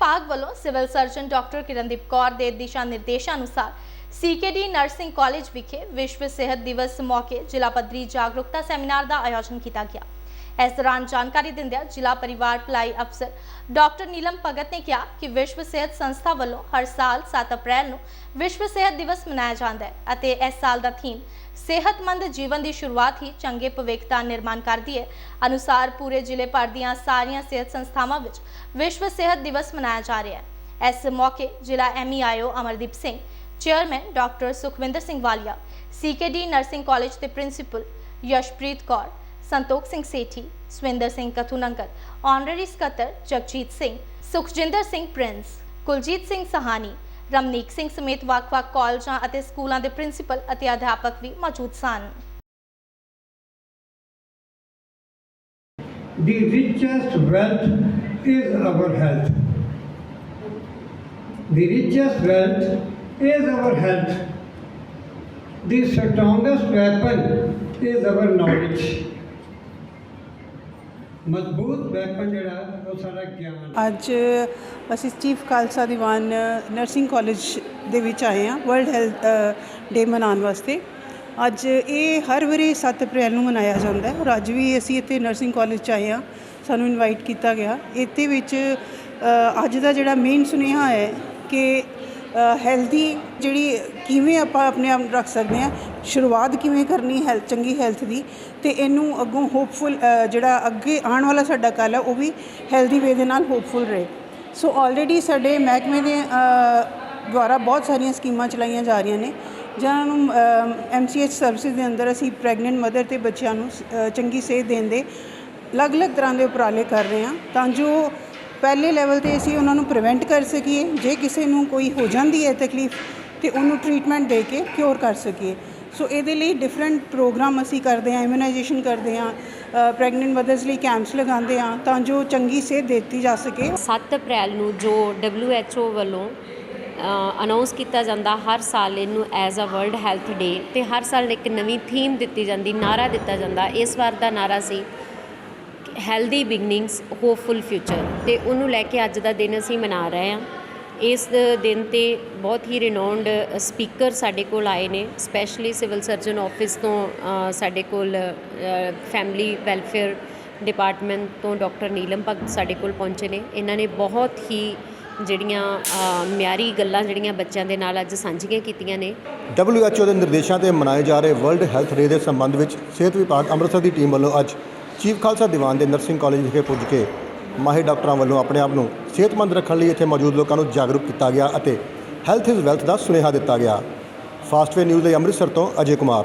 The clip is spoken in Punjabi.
ਵਿਭਾਗ ਵੱਲੋਂ civil surgeon doctor Kirandeep Kaur ਦੇ ਦਿਸ਼ਾ ਨਿਰਦੇਸ਼ਾਂ ਅਨੁਸਾਰ ਸੀਕੇਡੀ ਨਰਸਿੰਗ ਕਾਲਜ ਵਿਖੇ ਵਿਸ਼ਵ ਸਿਹਤ ਦਿਵਸ ਮੌਕੇ ਜ਼ਿਲ੍ਹਾ ਪੱਧਰੀ ਜਾਗਰੂਕਤਾ ਸੈਮੀਨਾਰ ਦਾ ਆਯੋਜਨ ਕੀਤਾ ਗਿਆ। ਇਸ ਦੌਰਾਨ ਜਾਣਕਾਰੀ ਦਿੰਦਿਆਂ ਜ਼ਿਲ੍ਹਾ ਪਰਿਵਾਰ ਭਲਾਈ ਅਫਸਰ ਡਾਕਟਰ ਨੀਲਮ ਭਗਤ ਨੇ ਕਿਹਾ ਕਿ ਵਿਸ਼ਵ ਸਿਹਤ ਸੰਸਥਾ ਵੱਲੋਂ ਹਰ ਸਾਲ 7 ਅਪ੍ਰੈਲ ਨੂੰ ਵਿਸ਼ਵ ਸਿਹਤ ਦਿਵਸ ਮਨਾਇਆ ਜਾਂਦਾ ਹੈ ਅਤੇ ਇਸ ਸਾਲ ਦਾ ਥੀਮ ਸਿਹਤਮੰਦ ਜੀਵਨ ਦੀ ਸ਼ੁਰੂਆਤ ਹੀ ਚੰਗੇ ਭਵਿੱਖ ਦਾ ਨਿਰਮਾਣ ਕਰਦੀ ਹੈ। ਅਨੁਸਾਰ ਪੂਰੇ ਜ਼ਿਲ੍ਹੇ ਭਰ ਦੀਆਂ ਸਾਰੀਆਂ ਸਿਹਤ ਸੰਸਥਾਵਾਂ ਵਿੱਚ ਵਿਸ਼ਵ ਸਿਹਤ ਦਿਵਸ ਮਨਾਇਆ ਜਾ ਰਿਹਾ ਹੈ। ਇਸ ਮੌਕੇ ਜ਼ਿਲ੍ਹਾ MEIO Amardeep Singh, chairman doctor Sukhwinder Singh Walia CKD nursing college ਦੇ ਪ੍ਰਿੰਸੀਪਲ ਯਸ਼ਪ੍ਰੀਤ ਕੌਰ ਸੰਤੋਖ ਸਿੰਘ ਸੇਠੀ, ਸਵਿੰਦਰ ਸਿੰਘ ਕਥੂਨੰਗਰ ਆਨਰਰੀ ਸਕੱਤਰ ਜਗਜੀਤ ਸਿੰਘ, ਸੁਖਜਿੰਦਰ ਸਿੰਘ ਪ੍ਰਿੰਸ ਕੁਲਜੀਤ ਸਿੰਘ ਸਹਾਨੀ, ਰਮਨੀਕ ਸਿੰਘ ਸਮੇਤ ਵੱਖ-ਵੱਖ ਕਾਲਜਾਂ ਅਤੇ ਸਕੂਲਾਂ ਦੇ ਪ੍ਰਿੰਸੀਪਲ ਅਤੇ ਅਧਿਆਪਕ ਵੀ ਮੌਜੂਦ ਸਨ The richest wealth is our health. The richest wealth is our health. The strongest weapon is our knowledge. ਮਜ਼ਬੂਤ ਵੈਪਨ ਜਿਹੜਾ, ਉਹ ਸਾਡਾ ਗਿਆਨ ਅੱਜ ਅਸੀਂ Chief Khalsa Diwan, nursing college ਦੇ ਵਿੱਚ ਆਏ ਹਾਂ ਵਰਲਡ ਹੈਲਥ ਡੇ ਮਨਾਉਣ ਵਾਸਤੇ। ਅੱਜ ਇਹ ਹਰ ਵਾਰੀ 7 ਅਪ੍ਰੈਲ ਨੂੰ ਮਨਾਇਆ ਜਾਂਦਾ ਹੈ ਔਰ ਅੱਜ ਵੀ ਅਸੀਂ ਇੱਥੇ ਨਰਸਿੰਗ ਕਾਲਜ 'ਚ ਆਏ ਹਾਂ। ਸਾਨੂੰ ਇਨਵਾਈਟ ਕੀਤਾ ਗਿਆ। ਇਹਦੇ ਵਿੱਚ ਅੱਜ ਦਾ ਜਿਹੜਾ ਮੇਨ ਸੁਨੇਹਾ ਹੈ ਕਿ ਹੈਲਦੀ ਜਿਹੜੀ ਕਿਵੇਂ ਆਪਾਂ ਆਪਣੇ ਆਪ ਰੱਖ ਸਕਦੇ ਹਾਂ ਸ਼ੁਰੂਆਤ ਕਿਵੇਂ ਕਰਨੀ ਹੈਲਥ, ਚੰਗੀ ਹੈਲਥ ਦੀ ਤੇ ਇਹਨੂੰ ਅੱਗੋਂ ਹੋਪਫੁਲ ਜਿਹੜਾ ਅੱਗੇ ਆਉਣ ਵਾਲਾ ਸਾਡਾ ਕੱਲ੍ਹ ਹੈ ਉਹ ਵੀ ਹੈਲਦੀ ਵੇ ਦੇ ਨਾਲ ਹੋਪਫੁਲ ਰਹੇ। ਸੋ ਆਲਰੇਡੀ ਸਾਡੇ ਮਹਿਕਮੇ ਦੇ ਦੁਆਰਾ ਬਹੁਤ ਸਾਰੀਆਂ ਸਕੀਮਾਂ ਚਲਾਈਆਂ ਜਾ ਰਹੀਆਂ ਨੇ ਜਿਨ੍ਹਾਂ ਨੂੰ ਐਮਸੀਐਚ ਸਰਵਿਸਿਜ਼ ਦੇ ਅੰਦਰ ਅਸੀਂ ਪ੍ਰੈਗਨੈਂਟ ਮਦਰ ਤੇ ਬੱਚਿਆਂ ਨੂੰ ਚੰਗੀ ਸਿਹਤ ਦੇਣ ਦੇ ਅਲੱਗ-ਅਲੱਗ ਤਰ੍ਹਾਂ ਦੇ ਉਪਰਾਲੇ ਕਰ ਰਹੇ ਹਾਂ, ਤਾਂ ਜੋ ਪਹਿਲੇ ਲੈਵਲ ਤੇ ਅਸੀਂ ਉਹਨਾਂ ਨੂੰ ਪ੍ਰੀਵੈਂਟ ਕਰ ਸਕੀਏ, ਜੇ ਕਿਸੇ ਨੂੰ ਕੋਈ ਹੋ ਜਾਂਦੀ ਹੈ ਤਕਲੀਫ, ਤੇ ਉਹਨੂੰ ਟ੍ਰੀਟਮੈਂਟ ਦੇ ਕੇ ਕਿਉਰ ਕਰ ਸਕੀਏ। ਸੋ ਇਹਦੇ ਲਈ ਡਿਫਰੈਂਟ ਪ੍ਰੋਗਰਾਮ ਅਸੀਂ ਕਰਦੇ ਹਾਂ ਇਮਿਊਨਾਈਜੇਸ਼ਨ ਕਰਦੇ ਹਾਂ ਪ੍ਰੈਗਨੈਂਟ ਮਦਰਸ ਲਈ ਕੈਂਪਸ ਲਗਾਉਂਦੇ ਹਾਂ ਤਾਂ ਜੋ ਚੰਗੀ ਸਿਹਤ ਦਿੱਤੀ ਜਾ ਸਕੇ। 7 ਅਪ੍ਰੈਲ ਨੂੰ ਜੋ WHO ਵੱਲੋਂ ਅਨਾਉਂਸ ਕੀਤਾ ਜਾਂਦਾ ਹਰ ਸਾਲ ਇਹਨੂੰ as a world health day ਤੇ ਹਰ ਸਾਲ ਇੱਕ ਨਵੀਂ ਥੀਮ ਦਿੱਤੀ ਜਾਂਦੀ ਨਾਰਾ ਦਿੱਤਾ ਜਾਂਦਾ। ਇਸ ਵਾਰ ਦਾ ਨਾਰਾ ਸੀ ਹੈਲਦੀ ਬਿਗਨਿੰਗਸ ਹੋਪਫੁਲ ਫਿਊਚਰ ਤੇ ਉਹਨੂੰ ਲੈ ਕੇ ਅੱਜ ਦਾ ਦਿਨ ਅਸੀਂ ਮਨਾ ਰਹੇ ਹਾਂ। ਇਸ ਦਿਨ ਤੇ ਬਹੁਤ ਹੀ ਰਿਨਾਉਂਡ ਸਪੀਕਰ ਸਾਡੇ ਕੋਲ ਆਏ ਨੇ ਸਪੈਸ਼ਲੀ ਸਿਵਲ ਸਰਜਨ ਆਫਿਸ ਤੋਂ ਸਾਡੇ ਕੋਲ ਫੈਮਿਲੀ ਵੈਲਫੇਅਰ ਡਿਪਾਰਟਮੈਂਟ ਤੋਂ ਡਾਕਟਰ ਨੀਲਮ ਭਗਤ ਸਾਡੇ ਕੋਲ ਪਹੁੰਚੇ ਨੇ। ਇਹਨਾਂ ਨੇ ਬਹੁਤ ਹੀ ਜਿਹੜੀਆਂ ਮਿਆਰੀ ਗੱਲਾਂ ਜਿਹੜੀਆਂ ਬੱਚਿਆਂ ਦੇ ਨਾਲ ਅੱਜ ਸਾਂਝੀਆਂ ਕੀਤੀਆਂ ਨੇ। WHO ਦੇ ਨਿਰਦੇਸ਼ਾਂ ਤੇ ਮਨਾਏ ਜਾ ਰਹੇ ਵਰਲਡ ਹੈਲਥ ਡੇ ਦੇ ਸੰਬੰਧ ਵਿੱਚ ਸਿਹਤ ਵਿਭਾਗ ਅੰਮ੍ਰਿਤਸਰ ਦੀ ਟੀਮ ਵੱਲੋਂ ਅੱਜ ਚੀਫ ਖਾਲਸਾ ਦੀਵਾਨ ਦੇ ਨਰਸਿੰਗ ਕਾਲਜ ਵਿਖੇ ਪੁੱਜ ਕੇ ਮਾਹਿਰ ਡਾਕਟਰਾਂ ਵੱਲੋਂ ਆਪਣੇ ਆਪ ਨੂੰ ਸਿਹਤਮੰਦ ਰੱਖਣ ਲਈ ਇੱਥੇ ਮੌਜੂਦ ਲੋਕਾਂ ਨੂੰ ਜਾਗਰੂਕ ਕੀਤਾ ਗਿਆ ਅਤੇ ਹੈਲਥ ਇਜ਼ ਵੈਲਥ ਦਾ ਸੁਨੇਹਾ ਦਿੱਤਾ ਗਿਆ। ਫਾਸਟਵੇ ਨਿਊਜ਼ ਲਈ ਅੰਮ੍ਰਿਤਸਰ ਤੋਂ ਅਜੇ ਕੁਮਾਰ।